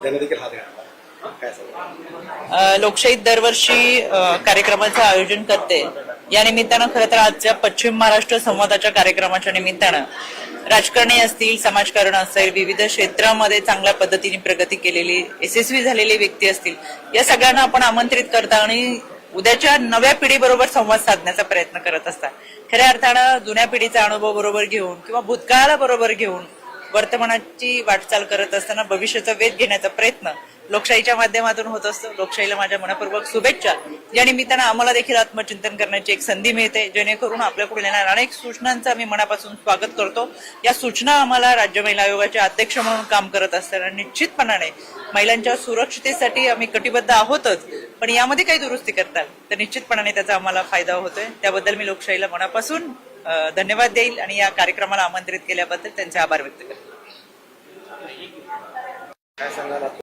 देखील हात घातला काय सांगा? लोकशाहीत दरवर्षी कार्यक्रमाचं आयोजन करते. या निमित्तानं खरं तर आजच्या पश्चिम महाराष्ट्र संवादाच्या कार्यक्रमाच्या निमित्तानं राजकारणी असतील समाजकारण असेल विविध क्षेत्रामध्ये चांगल्या पद्धतीने प्रगती केलेली यशस्वी झालेली व्यक्ती असतील या सगळ्यांना आपण आमंत्रित करता आणि उद्याच्या नव्या पिढीबरोबर संवाद साधण्याचा प्रयत्न करत असतात. खऱ्या अर्थानं जुन्या पिढीचा अनुभव बरोबर घेऊन किंवा भूतकाळाला बरोबर घेऊन वर्तमानाची वाटचाल करत असताना भविष्याचा वेध घेण्याचा प्रयत्न लोकशाहीच्या माध्यमातून होत असतो. लोकशाहीला माझ्या मनपूर्वक शुभेच्छा. या निमित्तानं आम्हाला देखील आत्मचिंतन करण्याची एक संधी मिळते. जेणेकरून आपल्याकडून येणाऱ्या अनेक सूचनांचं आम्ही मनापासून स्वागत करतो. या सूचना आम्हाला राज्य महिला आयोगाचे अध्यक्ष म्हणून काम करत असताना निश्चितपणाने महिलांच्या सुरक्षितेसाठी आम्ही कटिबद्ध आहोतच. पण यामध्ये काही दुरुस्ती करताल तर निश्चितपणाने त्याचा आम्हाला फायदा होतोय. त्याबद्दल मी लोकशाहीला मनापासून धन्यवाद देईल आणि या कार्यक्रमाला आमंत्रित केल्याबद्दल त्यांचे आभार व्यक्त करते. काय सांगाल